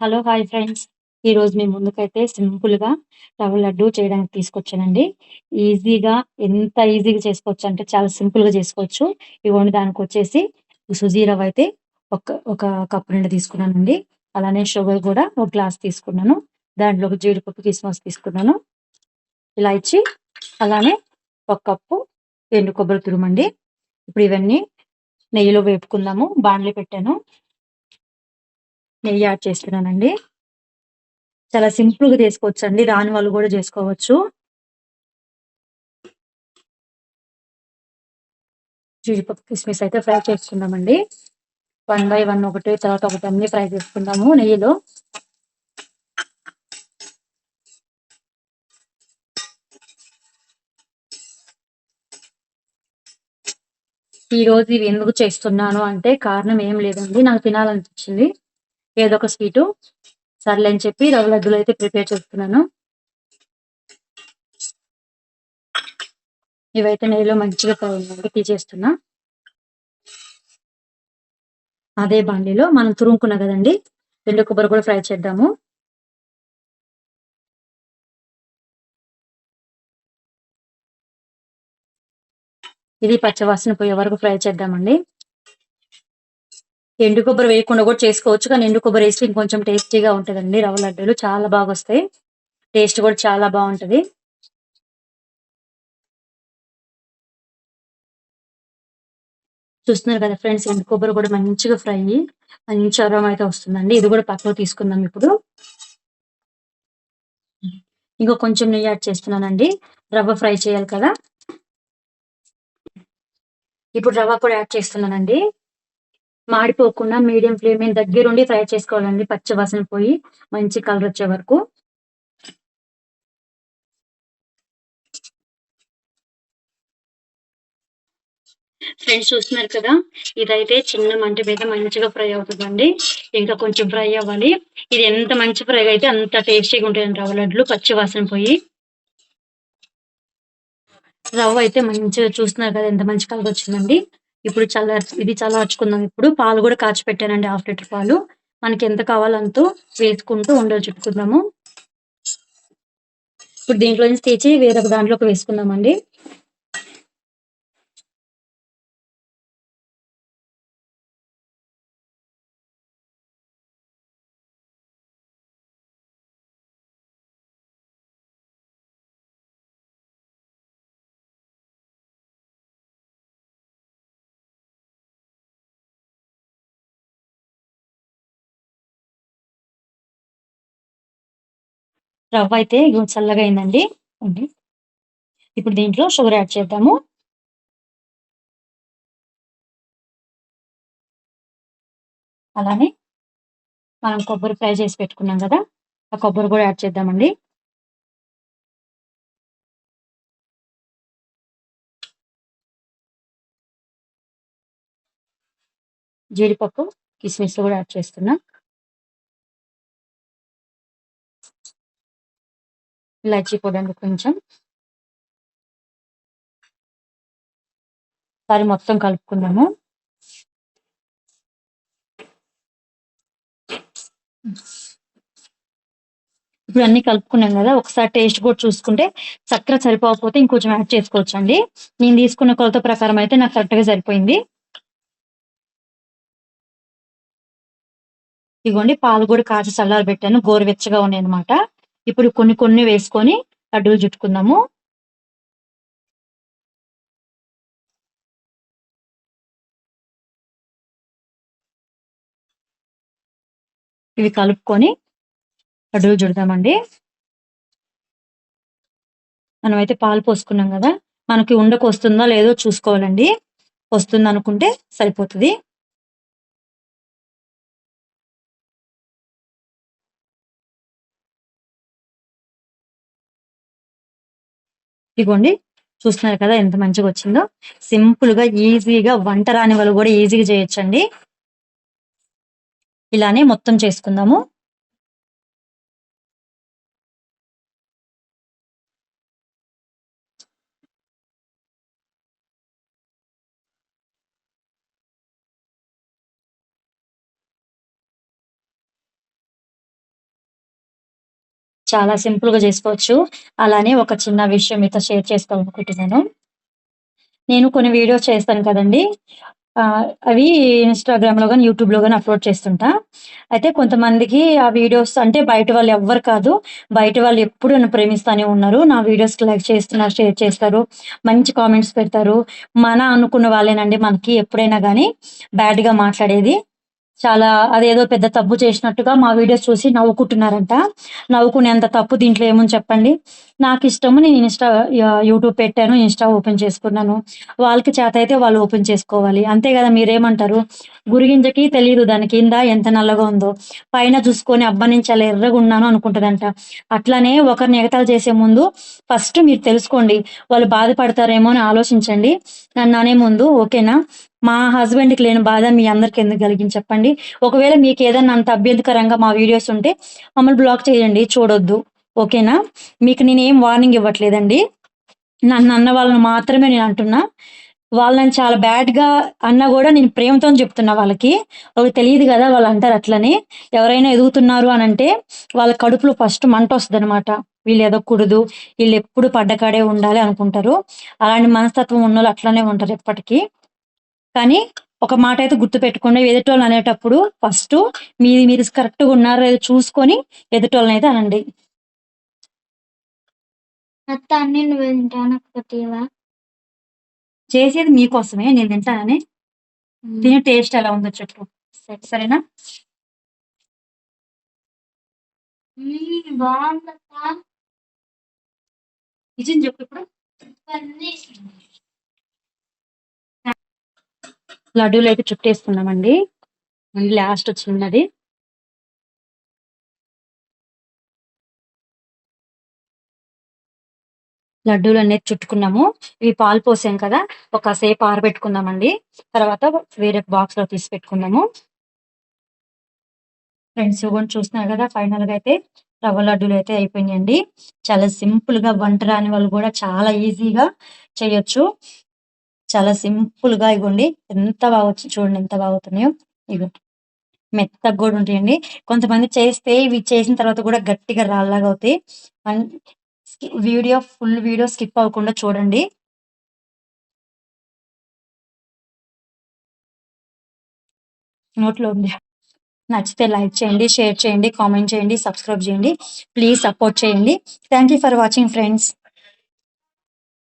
Hello hi friends. ఈరోజు మీ ముందుకైతే సింపుల్గా రవ్వ లడ్డు చేయడానికి తీసుకొచ్చానండి. ఈజీగా ఎంత ఈజీగా చేసుకోవచ్చు అంటే చాలా సింపుల్గా చేసుకోవచ్చు. ఇవ్వండి దానికి వచ్చేసి సుజీ రవ్వ అయితే ఒక ఒక కప్పు నిండా తీసుకున్నానండి. అలానే షుగర్ కూడా ఒక గ్లాస్ తీసుకున్నాను. దాంట్లో ఒక జీడిపప్పు కిస్మస్ తీసుకున్నాను. ఇలా ఇచ్చి అలానే ఒక కప్పు ఎండు కొబ్బరి తురుమండి. ఇప్పుడు ఇవన్నీ నెయ్యిలో వేపుకుందాము. బాండ్లు పెట్టాను. నెయ్యి యాడ్ చేస్తున్నానండి. చాలా సింపుల్గా చేసుకోవచ్చు అండి రాని వాళ్ళు కూడా చేసుకోవచ్చు. జీడిపప్పు కిస్మిస్ అయితే ఫ్రై చేసుకుందామండి. వన్ బై వన్ ఒకటి తర్వాత ఒకటి అన్ని ఫ్రై చేసుకుందాము నెయ్యిలో. ఈ రోజు ఇవి ఎందుకు చేస్తున్నాను అంటే కారణం ఏం లేదండి. నాకు తినాలనిపించింది. ఏదో ఒక స్వీటు. సర్లే అని చెప్పి రవ్వ లడ్డులు అయితే ప్రిపేర్ చేస్తున్నాను. ఇవైతే నెయ్యిలో మంచిగా తీసేస్తున్నా. అదే బాండీలో మనం తురుముకున్నా కదండి రెండు కొబ్బరి కూడా ఫ్రై చేద్దాము. ఇది పచ్చవాసన పోయే వరకు ఫ్రై చేద్దామండి. ఎండు కొబ్బరి వేయకుండా కూడా చేసుకోవచ్చు. కానీ ఎండు కొబ్బరి వేస్తే ఇంకొంచెం టేస్టీగా ఉంటుందండి. రవ్వ లడ్డూలు చాలా బాగా వస్తాయి. టేస్ట్ కూడా చాలా బాగుంటది. చూస్తున్నారు కదా ఫ్రెండ్స్ ఎండు కొబ్బరి కూడా మంచిగా ఫ్రై మంచి అరం అయితే వస్తుందండి. ఇది కూడా పక్కలో తీసుకుందాం ఇప్పుడు. ఇంకో కొంచెం నెయ్యి యాడ్ చేస్తున్నానండి. రవ్వ ఫ్రై చేయాలి కదా. ఇప్పుడు రవ్వ కూడా యాడ్ చేస్తున్నానండి. మాడిపోకుండా మీడియం ఫ్లేమ్ మీద దగ్గరుండి ఫ్రై చేసుకోవాలండి. పచ్చవాసన పోయి మంచి కలర్ వచ్చే వరకు. ఫ్రెండ్స్ చూస్తున్నారు కదా ఇదైతే చిన్న మంట మీద మంచిగా ఫ్రై అవుతుందండి. ఇంకా కొంచెం ఫ్రై అవ్వాలి. ఇది ఎంత మంచి ఫ్రై అయితే అంత టేస్టీగా ఉంటుంది రవ్వ లడ్లు పచ్చి వాసన పోయి. రవ్వ అయితే మంచిగా చూస్తున్నారు కదా ఎంత మంచి కలర్ వచ్చిందండి. ఇప్పుడు చల్ల ఇది చల్లార్చుకుందాం ఇప్పుడు పాలు కూడా కాచి పెట్టానండి హాఫ్ లీటర్ పాలు. మనకి ఎంత కావాలంతో వేసుకుంటూ ఉండలు చుట్టుకుందాము. ఇప్పుడు దీంట్లో నుంచి తీసి వేరొక దాంట్లోకి వేసుకుందామండి. రవ్వ అయితే చల్లగా అయిందండి. ఇప్పుడు దీంట్లో షుగర్ యాడ్ చేద్దాము. అలానే మనం కొబ్బరి ఫ్రై చేసి పెట్టుకున్నాం కదా ఆ కొబ్బరి కూడా యాడ్ చేద్దామండి. జీడిపప్పు కిస్మిస్ కూడా యాడ్ చేస్తున్నా. ఇలాచీ పొడి కొంచెం. సరే మొత్తం కలుపుకుందాము. ఇప్పుడు అన్ని కలుపుకున్నాం కదా ఒకసారి టేస్ట్ కూడా చూసుకుంటే చక్కెర సరిపోకపోతే ఇంకొంచెం యాడ్ చేసుకోవచ్చు అండి నేను తీసుకున్న కొలత ప్రకారం అయితే నాకు కరెక్ట్గా సరిపోయింది. ఇదిగోండి పాలు కూడా కాచి చల్లారి పెట్టాను గోరువెచ్చగా ఉన్నాయి అనమాట ఇప్పుడు కొన్ని కొన్ని వేసుకొని లడ్డూలు చుట్టుకుందాము. ఇవి కలుపుకొని లడ్డూలు చుడతామండి. మనమైతే పాలు పోసుకున్నాం కదా మనకి ఉండకు వస్తుందో లేదో చూసుకోవాలండి. వస్తుంది అనుకుంటే సరిపోతుంది. ఇదిగోండి చూస్తున్నారు కదా ఎంత మంచిగా వచ్చిందో. సింపుల్గా ఈజీగా వంట రాని వాళ్ళు కూడా ఈజీగా చేయొచ్చండి. ఇలానే మొత్తం చేసుకుందాము. చాలా సింపుల్‌గా చేసుకోవచ్చు అలానే ఒక చిన్న విషయం మీతో షేర్ చేసుకోవాలనుకుంటున్నాను. నేను కొన్ని వీడియోస్ చేస్తాను కదండీ! అవి ఇన్‌స్టాగ్రామ్‌లో యూట్యూబ్ యూట్యూబ్‌లో కానీ అప్‌లోడ్ చేస్తుంటా. అయితే కొంతమందికి ఆ వీడియోస్ అంటే బయట వాళ్ళు ఎవ్వరు కాదు. బయట వాళ్ళు ఎప్పుడు నన్ను ప్రేమిస్తానే ఉన్నారు. నా వీడియోస్‌కి లైక్ చేస్తున్నారు, షేర్ చేస్తారు. మంచి కామెంట్స్ పెడతారు. మన అనుకున్న వాళ్ళేనండి మనకి ఎప్పుడైనా కానీ బ్యాడ్‌గా మాట్లాడేది. చాలా అదేదో పెద్ద తప్పు చేసినట్టుగా మా వీడియోస్ చూసి నవ్వుకుంటున్నారంట. నవ్వుకునేంత తప్పు దీంట్లో ఏముంది చెప్పండి? నాకు ఇష్టము నేను ఇన్‌స్టా యూట్యూబ్ పెట్టాను. ఇన్‌స్టా ఓపెన్ చేసుకున్నాను. వాళ్ళకి చేత అయితే వాళ్ళు ఓపెన్ చేసుకోవాలి. అంతే కదా మీరేమంటారు? గురిగింజకి తెలియదు దాని కింద ఎంత నల్లగా ఉందో. పైన చూసుకొని అబ్బా! నేను చాలా ఎర్రగున్నాను అనుకుంటుందంట అట్లనే ఒకరిని ఎగతాలు చేసే ముందు ఫస్ట్ మీరు తెలుసుకోండి. వాళ్ళు బాధపడతారేమో అని ఆలోచించండి. నన్ననే ముందు ఓకేనా? మా హస్బెండ్‌కి లేని బాధ మీ అందరికెందుకు కలిగింది చెప్పండి? ఒకవేళ మీకు ఏదైనా అంత అభ్యంతకరంగా మా వీడియోస్ ఉంటే మమ్మల్ని బ్లాక్ చేయండి. చూడొద్దు. ఓకేనా? మీకు నేను ఏం వార్నింగ్ ఇవ్వట్లేదండి. నన్ను అన్న వాళ్ళని మాత్రమే నేను అంటున్నా వాళ్ళని చాలా బ్యాడ్‌గా అన్నా కూడా నేను ప్రేమతో చెప్తున్నా వాళ్ళకి. వాళ్ళకి కదా వాళ్ళు అంటారు అట్లనే ఎవరైనా ఎదుగుతున్నారు అని అంటే వాళ్ళ కడుపులో ఫస్ట్ మంట వస్తుందన్నమాట వీళ్ళు ఎదగకూడదు. వీళ్ళు పడ్డ కాడే ఉండాలి అనుకుంటారు. అలాంటి మనస్తత్వం ఉన్న వాళ్ళు అట్లనే ఉంటారు ఎప్పటికీ కానీ ఒక మాటయితే గుర్తుపెట్టుకోండి. ఎదుటోళ్ళని అనేటప్పుడు ఫస్టు మీది మీరు కరెక్ట్‌గా ఉన్నారో లేదో చూసుకొని ఎదుటోళ్ళనైతే అనండి. అత్త అన్నీ నువ్వే తింటావా? నాకొకటి ఇయ్యవా? చేసేది మీకోసమే. నేను తింటానని. తిని టేస్ట్ ఎలా ఉందో చెప్పు. సరే. సరేనా? బావుందత్త. నిజం చెప్పు ఇప్పుడు. లడ్డూలు అయితే చుట్టేసుకున్నామండి. మళ్ళీ లాస్ట్ లడ్డులు అనేది చుట్టుకున్నాము. ఇవి పాలు పోసాం కదా! ఒక సేపు ఆరబెట్టుకుందామండి. తర్వాత వేరే బాక్స్లో తీసి పెట్టుకుందాము. ఫ్రెండ్స్ ఇవ్వండి చూస్తున్నారు గదా! ఫైనల్‌గా అయితే రవ్వ లడ్డూలైతే అయిపోయినాయండి. చాలా సింపుల్గా వంట రాని వాళ్ళు కూడా చాలా ఈజీగా చేయొచ్చు. చాలా సింపుల్గా ఇగోండి ఎంత బాగా వచ్చి చూడండి ఎంత బాగుతున్నాయో ఇగో మెత్తగా కూడా ఉంటాయండి. కొంతమంది చేస్తే ఇవి చేసిన తర్వాత కూడా గట్టిగా రాళ్ళగా అవుతాయి. వీడియో ఫుల్ వీడియో స్కిప్ అవ్వకుండా చూడండి. నోట్లో ఉంది. నచ్చితే లైక్ చేయండి, షేర్ చేయండి, కామెంట్ చేయండి, సబ్స్క్రైబ్ చేయండి. ప్లీజ్ సపోర్ట్ చేయండి. Thank you for watching friends.